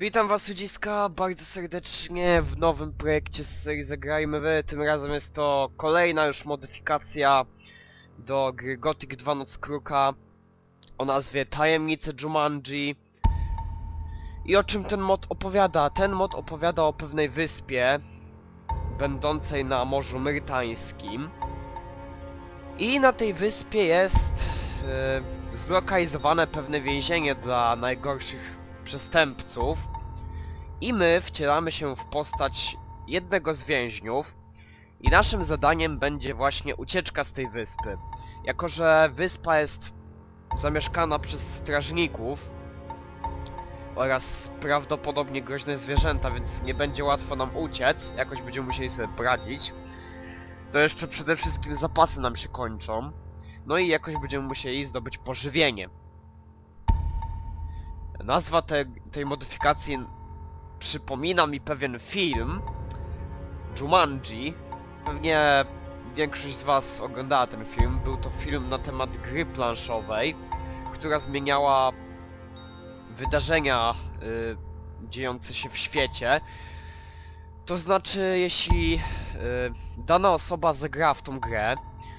Witam was ludziska bardzo serdecznie w nowym projekcie z serii Zagrajmy Wy. Tym razem jest to kolejna już modyfikacja do gry Gothic 2 Noc Kruka o nazwie Tajemnice Jumanji. I o czym ten mod opowiada? Ten mod opowiada o pewnej wyspie będącej na Morzu Myrtańskim. I na tej wyspie jest e, zlokalizowane pewne więzienie dla najgorszych przestępców i my wcielamy się w postać jednego z więźniów i naszym zadaniem będzie właśnie ucieczka z tej wyspy. Jako, że wyspa jest zamieszkana przez strażników oraz prawdopodobnie groźne zwierzęta, więc nie będzie łatwo nam uciec, jakoś będziemy musieli sobie poradzić. To jeszcze przede wszystkim zapasy nam się kończą. No i jakoś będziemy musieli zdobyć pożywienie. Nazwa te, tej modyfikacji przypomina mi pewien film Jumanji. Pewnie większość z was oglądała ten film. Był to film na temat gry planszowej, która zmieniała wydarzenia y, dziejące się w świecie. To znaczy, jeśli y, dana osoba zagra w tą grę,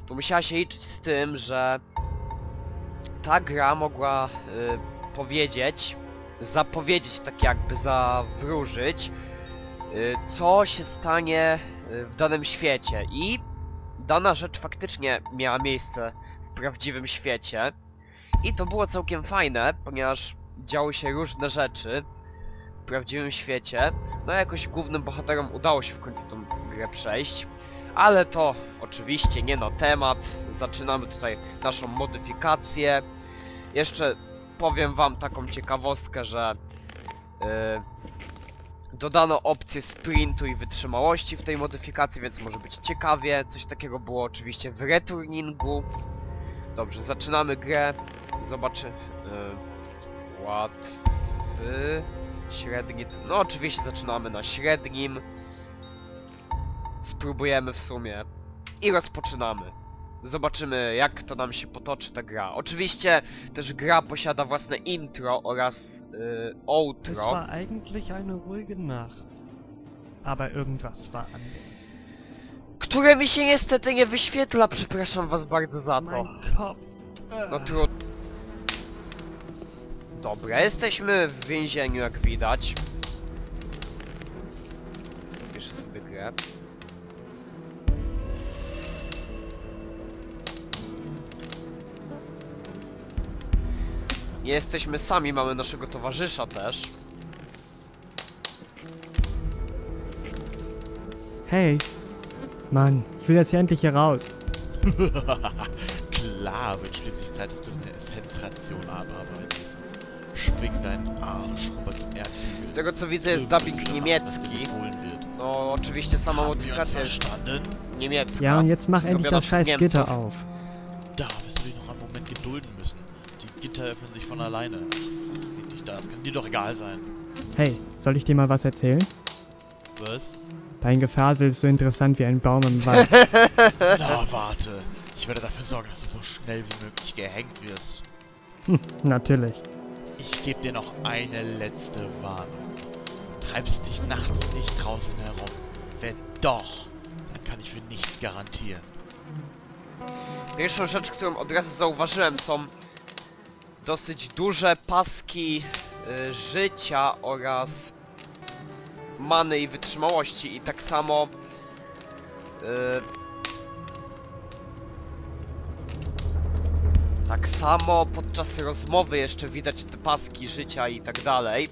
to musiała się liczyć z tym, że ta gra mogła y, powiedzieć, zapowiedzieć tak jakby, zawróżyć, y, co się stanie y, w danym świecie. I dana rzecz faktycznie miała miejsce w prawdziwym świecie. I to było całkiem fajne, ponieważ działy się różne rzeczy w prawdziwym świecie, no jakoś głównym bohaterom udało się w końcu tą grę przejść, ale to oczywiście nie na temat, zaczynamy tutaj naszą modyfikację, jeszcze powiem wam taką ciekawostkę, że yy, dodano opcję sprintu i wytrzymałości w tej modyfikacji, więc może być ciekawie. Coś takiego było oczywiście w returningu. Dobrze, zaczynamy grę. Zobaczy... Yy, łatwy... Średni... No oczywiście zaczynamy na średnim. Spróbujemy w sumie. I rozpoczynamy. Zobaczymy jak to nam się potoczy ta gra. Oczywiście też gra posiada własne intro oraz yy, Es outro. war eigentlich eine ruhige Nacht. Aber irgendwas war anders. Które mi się niestety nie wyświetla, przepraszam was bardzo za to. No trudno. Dobra, jesteśmy w więzieniu jak widać. Piszę sobie grę. Nie jesteśmy sami, mamy naszego towarzysza też. Hey. Mann, ich will jetzt hier endlich hier raus. Klar, wird schließlich Zeit, dass du eine Essenzration abarbeitest. Schwing deinen Arsch über den Z Erzähl. tego co widzę jest dubbing niemiecki. No oczywiście sama modyfikacja jest niemiecka. Ja, und jetzt mach endlich das scheiß Gitter auf. Da wirst du dich noch einen Moment gedulden müssen. Die Gitter öffnen sich von alleine. Geht nicht da, das kann dir doch egal sein. Hey, soll ich dir mal was erzählen? Was? Dein Gefasel ist so interessant wie ein Baum im Wald. Na, warte. Ich werde dafür sorgen, dass du so schnell wie möglich gehängt wirst. Natürlich. Ich gebe dir noch eine letzte Warnung. Treibst dich nachts nicht draußen herum. Wenn doch, dann kann ich für nichts garantieren. Pierwszą rzecz, którą od razu zauważyłem są dosyć duże paski y, życia oraz many i wytrzymałości. I tak samo y, tak samo podczas rozmowy jeszcze widać te paski życia i tak dalej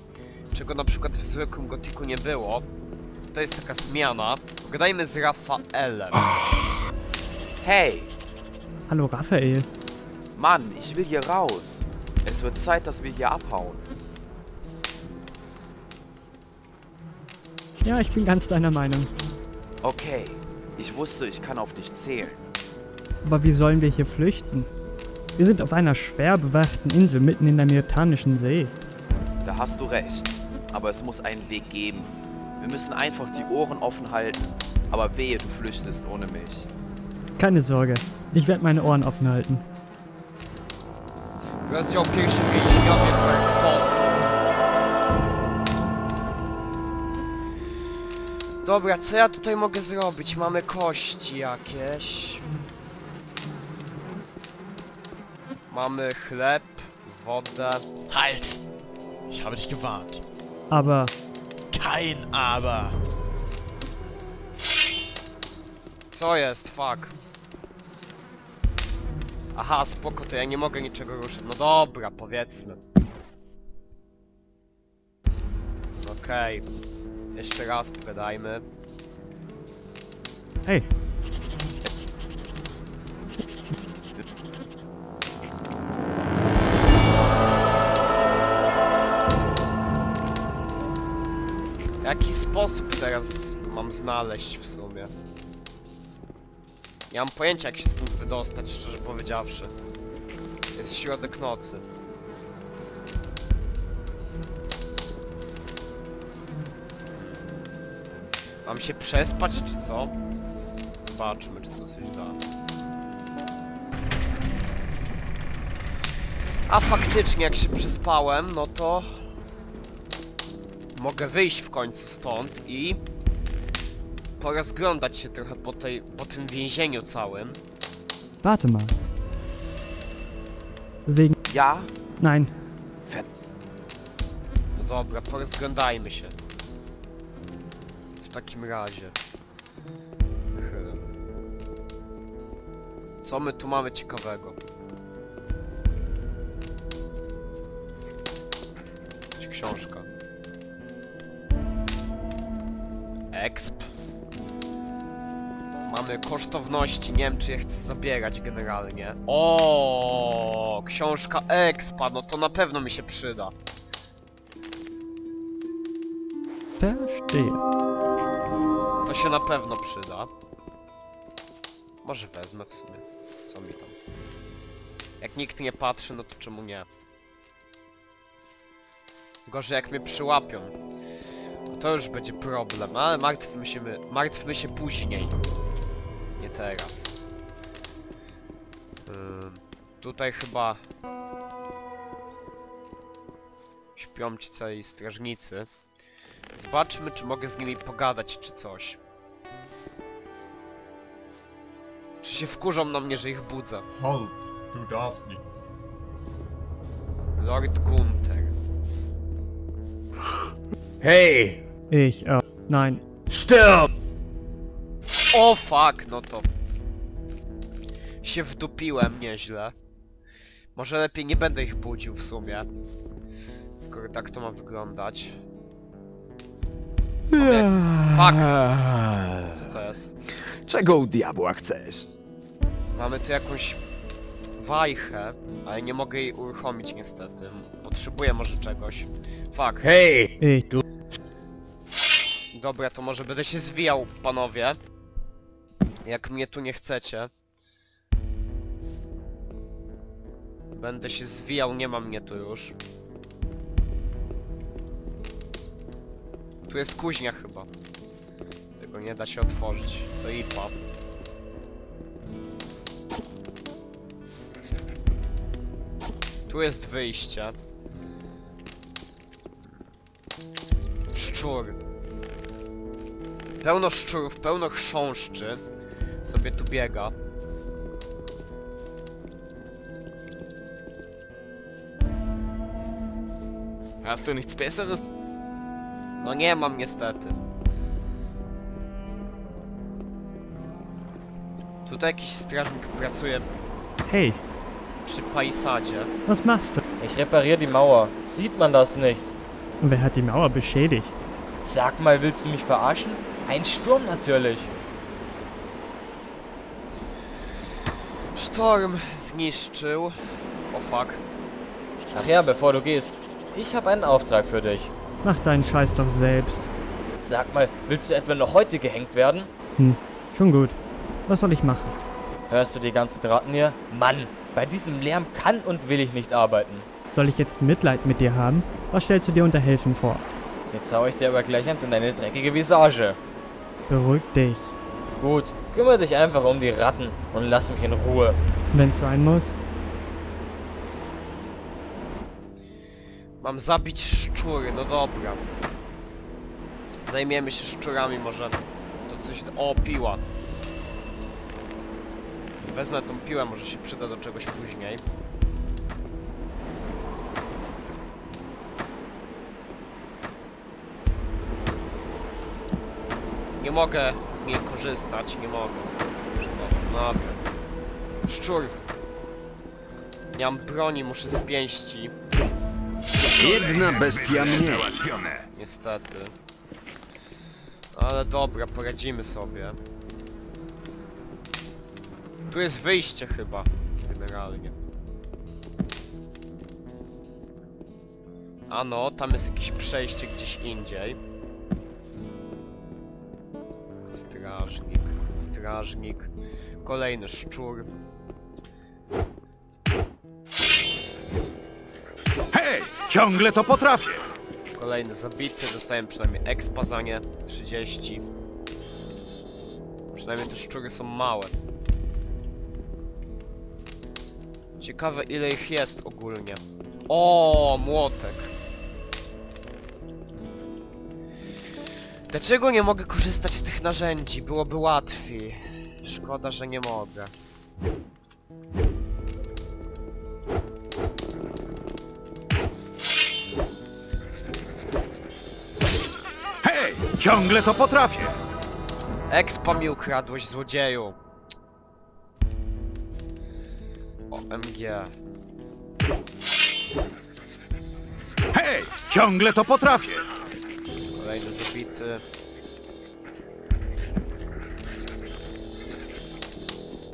czego na przykład w zwykłym gotiku nie było. To jest taka zmiana. Pogadajmy z Rafaelem. Hey, Hallo Raphael. Mann, ich will hier raus. Es wird Zeit, dass wir hier abhauen. Ja, ich bin ganz deiner Meinung. Okay, ich wusste, ich kann auf dich zählen. Aber wie sollen wir hier flüchten? Wir sind auf einer schwer bewachten Insel mitten in der Myrtanischen See. Da hast du recht. Aber es muss einen Weg geben. Wir müssen einfach die Ohren offen halten. Aber wehe, du flüchtest ohne mich. Keine Sorge, ich werde meine Ohren offen halten. Rozdział pierwszy mieliśmy Ktos. Dobra, co ja tutaj mogę zrobić? Mamy kości jakieś. Mamy chleb, wodę. Halt! Ich habe dich gewarnt. Aber. Kein Aber. Co jest? Fuck. Aha, spoko, to ja nie mogę niczego ruszyć. No dobra, powiedzmy. Okej. Jeszcze raz pogadajmy. hey, Jaki sposób teraz mam znaleźć w sumie? Nie mam pojęcia jak się stąd wydostać, szczerze powiedziawszy. Jest środek nocy. Mam się przespać czy co? Zobaczmy czy to coś da. A faktycznie jak się przespałem, no to mogę wyjść w końcu stąd i porozglądać się trochę po, tej, po tym więzieniu całym. warte mal. Wegen... Ja? Nein, No dobra, porozglądajmy się. W takim razie. Hmm. Co my tu mamy ciekawego? Jakaś książka. Exp. Mamy kosztowności, nie wiem czy je chcę zabierać generalnie. O, książka Expa, no to na pewno mi się przyda. verstehe. To się na pewno przyda. Może wezmę w sumie. Co mi tam? Jak nikt nie patrzy, no to czemu nie? Gorzej jak mnie przyłapią. To już będzie problem, ale martwmy się, my, martwmy się później. Nie teraz. Tutaj chyba... Śpią ci cali strażnicy. Zobaczmy, czy mogę z nimi pogadać, czy coś. Czy się wkurzą na mnie, że ich budzę? Darfst nicht. Lord Gunther. Hey, Ich, äh, nein. stirb! O fuck, no to... Się wdupiłem nieźle. Może lepiej nie będę ich budził w sumie. Skoro tak to ma wyglądać. Fuck, co to jest? Czego u diabła chcesz? Mamy tu jakąś wajchę, ale nie mogę jej uruchomić niestety. Potrzebuję może czegoś. Fuck. Hey, Ich, Dobra, to może będę się zwijał, panowie. Jak mnie tu nie chcecie. Będę się zwijał, nie ma mnie tu już. Tu jest kuźnia chyba. Tego nie da się otworzyć. To IPA. Tu jest wyjście. Szczur. Pełno szczurów, pełno chrząszczy. Sobie tu biega. hast du nichts Besseres? No nie mam niestety. Tutaj jakiś strażnik pracuje hey, przy palisadzie. was machst du? Ich repariere die Mauer. Sieht man das nicht? Wer hat die Mauer beschädigt? Sag mal, willst du mich verarschen? Ein Sturm natürlich. Sztorm zniszczył. O fuck. Ach ja, bevor du gehst. Ich habe einen Auftrag für dich. Mach deinen Scheiß doch selbst. Sag mal, willst du etwa noch heute gehängt werden? Hm, schon gut. Was soll ich machen? Hörst du die ganzen Ratten hier? Mann, bei diesem Lärm kann und will ich nicht arbeiten. Soll ich jetzt Mitleid mit dir haben? Was stellst du dir unter helfen vor? Jetzt hau ich dir aber gleich eins in deine dreckige Visage. Beruhig dich. Gut, kümmere dich einfach um die Ratten und lass mich in Ruhe. Wenn's sein muss. Mam zabić szczury, no dobra. Zajmiemy się szczurami może. To coś... O, piła. Wezmę tą piłę, może się przyda do czegoś później. Nie mogę z niej korzystać, nie mogę. Szkoda, dobra. Szczur. Nie mam broni, muszę z pięści. Jedna bestia mniej. Niestety. Ale dobra, poradzimy sobie. Tu jest wyjście chyba, generalnie. A no, tam jest jakieś przejście gdzieś indziej. Strażnik, strażnik. Kolejny szczur. Hej! Ciągle to potrafię! Kolejny zabity, dostałem przynajmniej expa za nie. 30. Przynajmniej te szczury są małe. Ciekawe ile ich jest ogólnie. O, młotek. Dlaczego nie mogę korzystać z tych narzędzi? Byłoby łatwiej. Szkoda, że nie mogę. Hej! Ciągle to potrafię! Expa mi ukradłeś, złodzieju. OMG. Hej! Ciągle to potrafię! Kolejny zabity.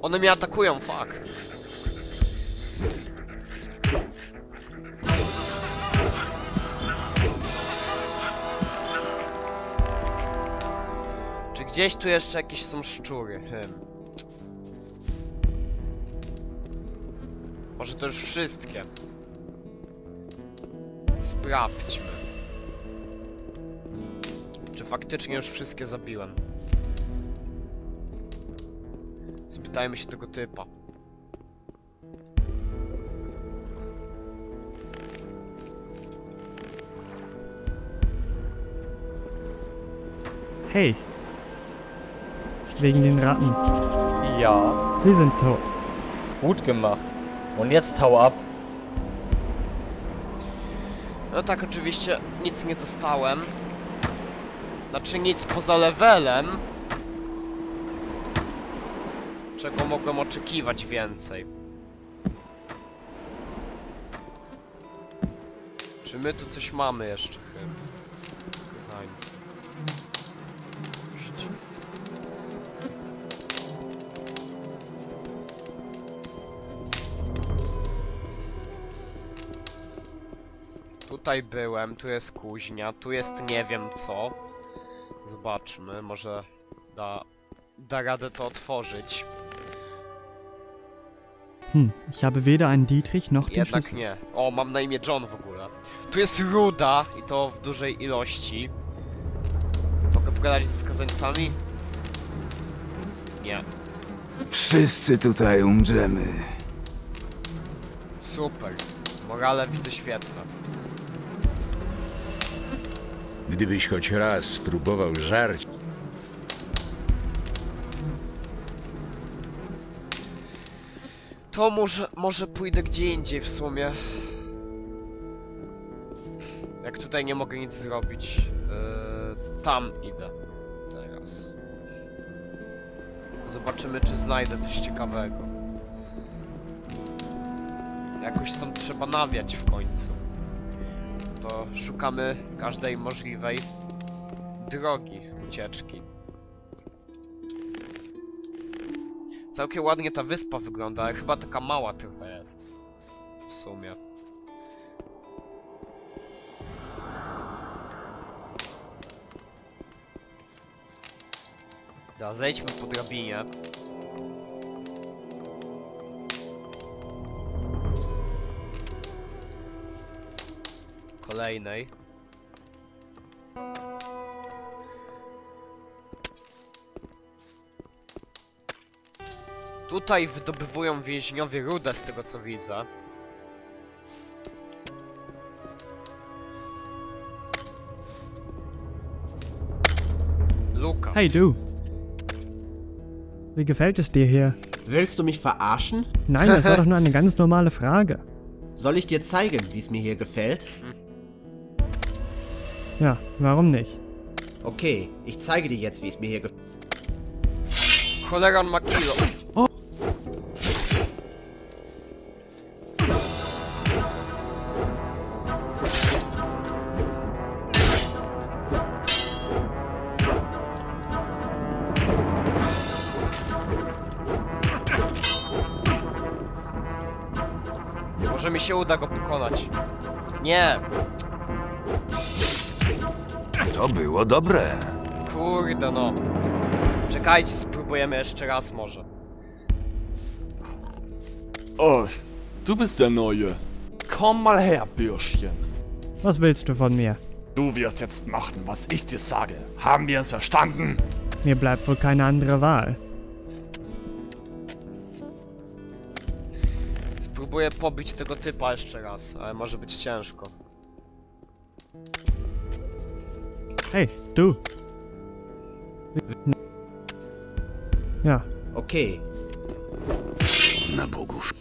One mnie atakują, fuck. Czy gdzieś tu jeszcze jakieś są szczury? Hmm. Może to już wszystkie. Sprawdźmy. Czy faktycznie już wszystkie zabiłem? Spytajmy się tego typa. Hey. Wegen den Ratten. Ja, Wir sind tot. gut gemacht. Und jetzt hau ab. No tak, oczywiście nic nie dostałem. Znaczy nic poza levelem. Czego mogłem oczekiwać więcej. Czy my tu coś mamy jeszcze chyba? Tutaj byłem, tu jest kuźnia, tu jest nie wiem co. Zobaczmy, może da, da radę to otworzyć. Hm, ich habe weder einen Dietrich noch den Jednak Schlüssel. nie. O, mam na imię John w ogóle. Tu jest ruda i to w dużej ilości. Mogę pogadać z skazańcami? Nie. Wszyscy tutaj umrzemy. Super. Morale widzę świetne. Gdybyś choć raz spróbował żarć, To może, może pójdę gdzie indziej w sumie. Jak tutaj nie mogę nic zrobić. Yy, tam idę. Teraz. Zobaczymy czy znajdę coś ciekawego. Jakoś stąd trzeba nawiać w końcu. To szukamy każdej możliwej drogi ucieczki. Całkiem ładnie ta wyspa wygląda, ale chyba taka mała trochę jest. W sumie. Da, zejdźmy po drabinie. Kolejnej. Tutaj wydobywują więźniowie rudę z tego co widzę. Lukas. Hey du. Wie gefällt es dir hier? Willst du mich verarschen? Nein, das war doch nur eine ganz normale Frage. Soll ich dir zeigen, wie es mir hier gefällt? Ja, warum nicht? Okay, ich zeige dir jetzt, wie es mir hier gefällt. Cholera on ma kilo. Może mi się uda go pokonać. Nie, To było dobre. kurde no. Czekajcie, spróbujemy jeszcze raz może. Oh, du bist der Neue. Komm mal her, Bürschchen. Was willst du von mir? Du wirst jetzt machen, was ich dir sage. Haben wir uns verstanden? Mir bleibt wohl keine andere Wahl. Spróbuję pobić tego typa jeszcze raz, ale może być ciężko. Hey, du. Ja, Okay, Na bogów.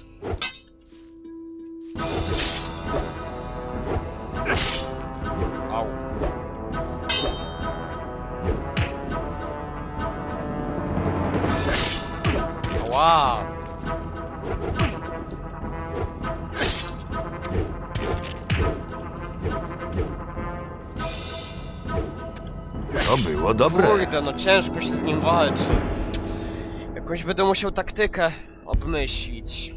Au. Ała! To było dobre. Kurde, no ciężko się z nim walczy. Jakoś będę musiał taktykę obmyślić.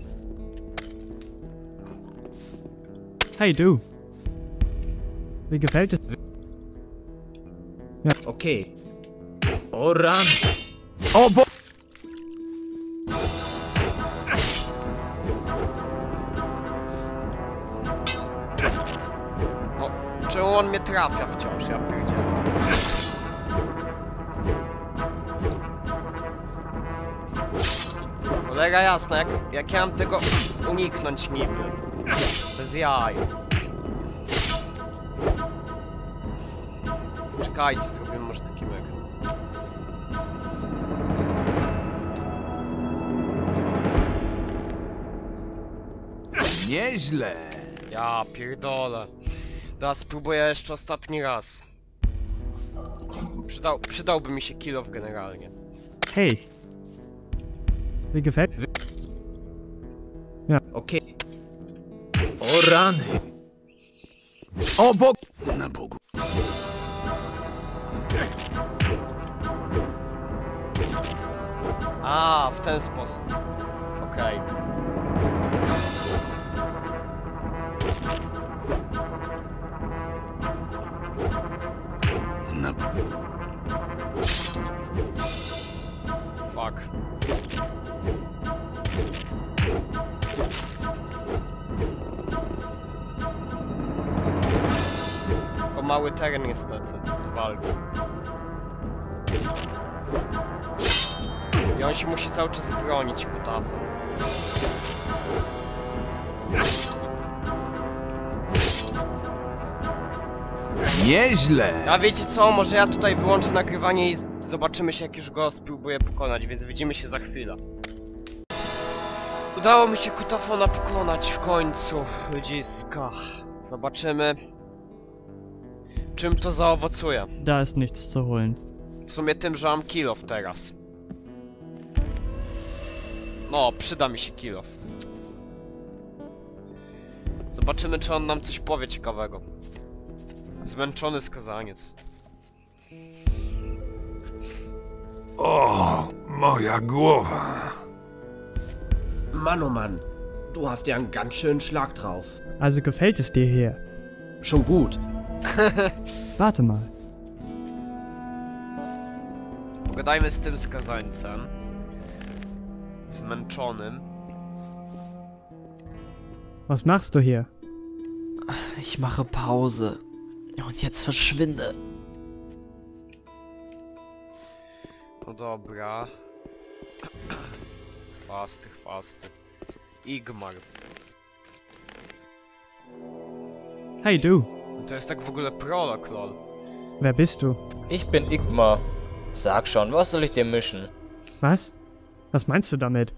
hey du. Wie gefällt es? okay. O ran. O bo... No, czemu on mnie trafia wciąż, Cholera jasna, jak, jak ja mam tego uniknąć niby? Bez jaj. Czekajcie, zrobimy może taki mega. Nieźle. Ja pierdolę. Teraz spróbuję jeszcze ostatni raz. Przydał, przydałby mi się kilof generalnie. Hey. Wie gefällt. Ja. Okay. Oran. Oh, Bog. Na, Bog. A, w ten sposób. Okej. Okay. Na... Fuck. Tylko mały teren niestety walki. I on się musi cały czas bronić kutafem. Nieźle. A wiecie co, może ja tutaj wyłączę nagrywanie i zobaczymy się jak już go spróbuję pokonać, więc widzimy się za chwilę. Udało mi się kutafona pokonać w końcu, ludziska. Zobaczymy, czym to zaowocuje. Da ist nichts zu holen. W sumie tym, że mam kilof teraz. No, przyda mi się kilof. Zobaczymy, czy on nam coś powie ciekawego. Zmęczony skazaniec. O, moja głowa. Mann oh Mann, du hast ja einen ganz schönen Schlag drauf. Also gefällt es dir hier? Schon gut. Warte mal. Pogadajmy z tym skazańcem. Zmęczonym. Was machst du hier? Ich mache Pause. Und jetzt verschwinde. No dobra. Chwasty, chwasty. Igmar. Hey du. To jest tak w ogóle prolog, lol. Wer bist du? Ich bin Igmar. Sag schon, was soll ich dir mischen? Was? Was meinst du damit?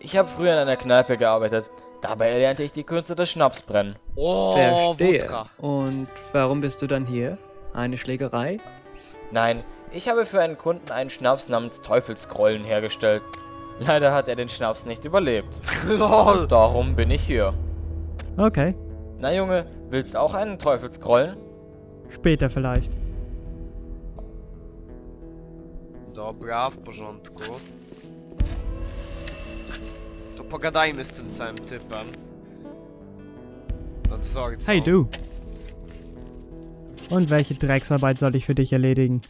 Ich habe früher in einer Kneipe gearbeitet. Dabei erlernte ich die Künste des Schnapsbrennen. O, Verstehe. wódka. Und warum bist du dann hier? Eine Schlägerei? Nein, ich habe für einen Kunden einen Schnaps namens Teufelskrollen hergestellt. Leider hat er den Schnaps nicht überlebt. LOL. Darum bin ich hier. Okay, Na Junge, willst auch einen Teufelskrollen? später vielleicht. Dobra, w porządku. To pogadajmy z tym całym typem. Nadzorcą. Hey du! Und welche Drecksarbeit soll ich für dich erledigen?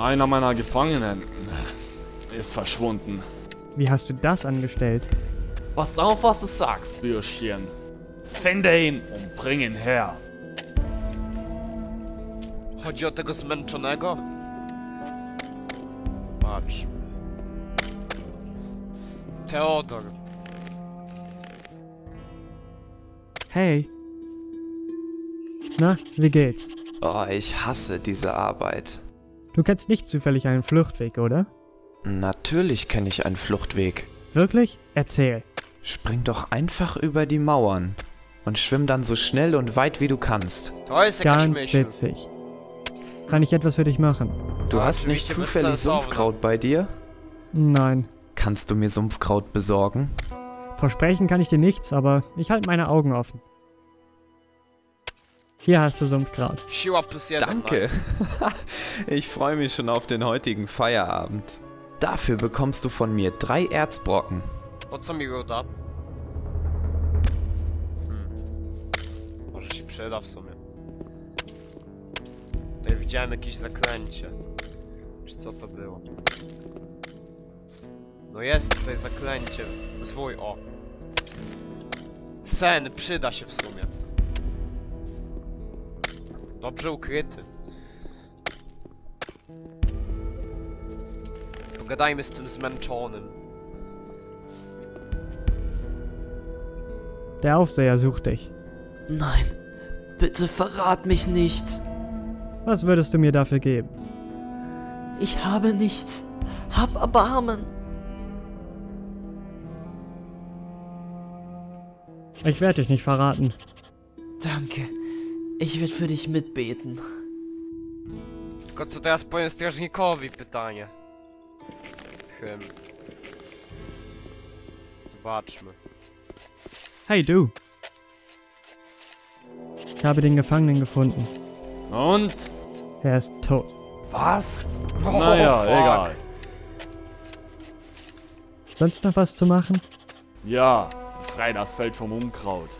Einer meiner Gefangenen ist verschwunden. Wie hast du das angestellt? Pass auf, was du sagst, Bürschchen. Finde ihn und bring ihn her. Chodzi o tego zmęczonego? Patrz. Teodor. Hey! Na, wie geht's? Oh, ich hasse diese Arbeit. Du kennst nicht zufällig einen Fluchtweg, oder? Natürlich kenne ich einen Fluchtweg. Wirklich? Erzähl. Spring doch einfach über die Mauern und schwimm dann so schnell und weit wie du kannst. Ganz witzig. Kann ich etwas für dich machen? Du hast nicht zufällig. Sumpfkraut bei dir? Nein. Kannst du mir Sumpfkraut besorgen? Versprechen kann ich dir nichts, aber ich halte meine Augen offen. Hier hast du Sumpfkraut. Danke. Ich freue mich schon auf den heutigen Feierabend. Dafür bekommst du von mir drei Erzbrocken. Hmm. Może się przyda w sumie. Tutaj widziałem jakieś zaklęcie. Czy co to było? No jest tutaj zaklęcie. Zwój, o. Sen, przyda się w sumie. Dobrze ukryty. Pogadajmy z tym zmęczonym. Der Aufseher sucht dich. Nein, bitte verrat mich nicht. Was würdest du mir dafür geben? Ich habe nichts. Hab Erbarmen. Ich werde dich nicht verraten. Danke. Ich werde für dich mitbeten. Tylko co teraz powiem strażnikowi pytanie. Chem. Zobaczmy. Hey du! Ich habe den Gefangenen gefunden. Und? Er ist tot. Was? Oh, naja, fuck. egal. Sonst noch was zu machen? Ja, frei das Feld vom Unkraut.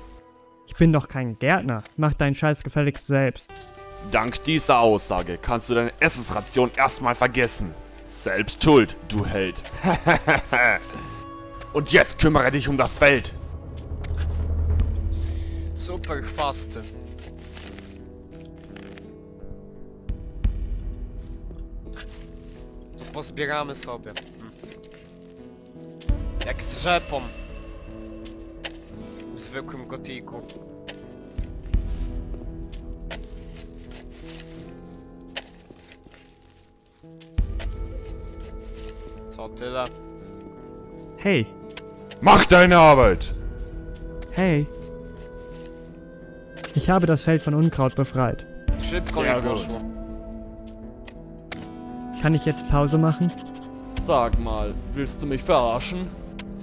Ich bin doch kein Gärtner. Mach deinen Scheiß gefälligst selbst. Dank dieser Aussage kannst du deine Essensration erstmal vergessen. Selbst schuld, du Held. Und jetzt kümmere dich um das Feld. Super. To pozbieramy sobie. Hmm. Jak z rzepą. Zwykłym gotiku. Co tyle? Hey, Mach deine Arbeit! hey. Ich habe das Feld von Unkraut befreit. Szybko Sehr mi poszło. Kann ich jetzt Pause machen? Sag mal, willst du mich verarschen?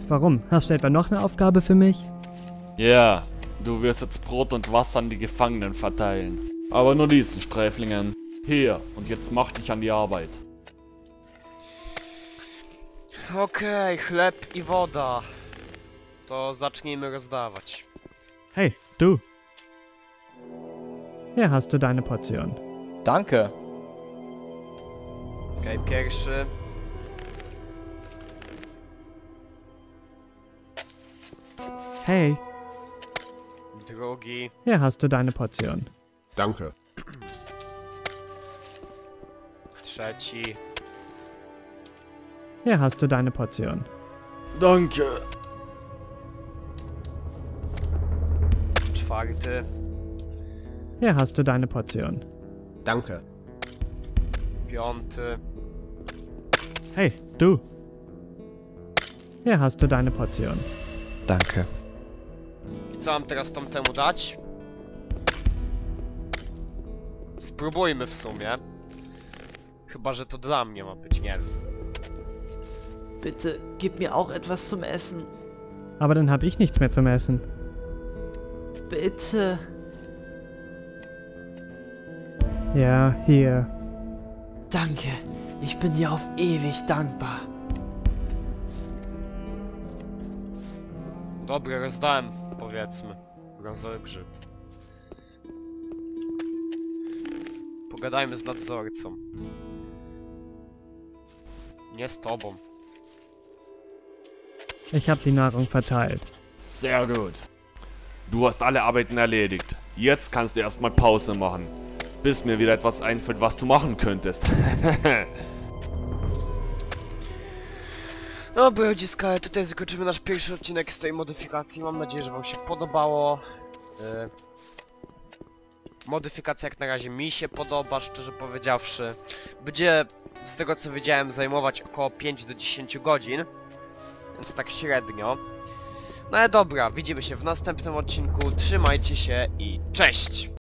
Warum? Hast du etwa noch eine Aufgabe für mich? Ja, du wirst jetzt Brot und Wasser an die Gefangenen verteilen. Aber nur diesen Sträflingen. Hier, und jetzt mach dich an die Arbeit. Okej, chleb i woda. To zacznijmy rozdawać. Hey, du! Hier hast du deine Portion. Danke. Okej, pierwszy. Hey, Drugi. hier hast du deine Portion. Danke. Trzeci. Hier hast du deine Portion. Danke. Czwarty. Hier hast du deine Portion. Danke. Piąty. Hey, du. Hier hast du deine Portion. Danke. I co mam teraz tamtemu dać? Spróbujmy w sumie. Chyba, że to dla mnie ma być, nie wiem. Bitte, gib mir auch etwas zum Essen. Aber dann habe ich nichts mehr zum Essen. Bitte. Ja, hier. Danke. Ich bin dir auf ewig dankbar. Dobra, rozdałem, powiedzmy. Brązowy grzyb. Pogadajmy z nadzorcą. Nie z tobą. Ich habe die Nahrung verteilt. Sehr gut. Du hast alle Arbeiten erledigt. Jetzt kannst du erstmal Pause machen. Bis mir wieder etwas einfällt, was du machen könntest. Dobra, ludziska, tutaj zakończymy nasz pierwszy odcinek z tej modyfikacji. Mam nadzieję, że wam się podobało. E, Modyfikacja jak na razie mi się podoba, szczerze powiedziawszy. Będzie, z tego co wiedziałem, zajmować około 5 do 10 godzin. Więc tak średnio. No ale dobra, widzimy się w następnym odcinku. Trzymajcie się i cześć!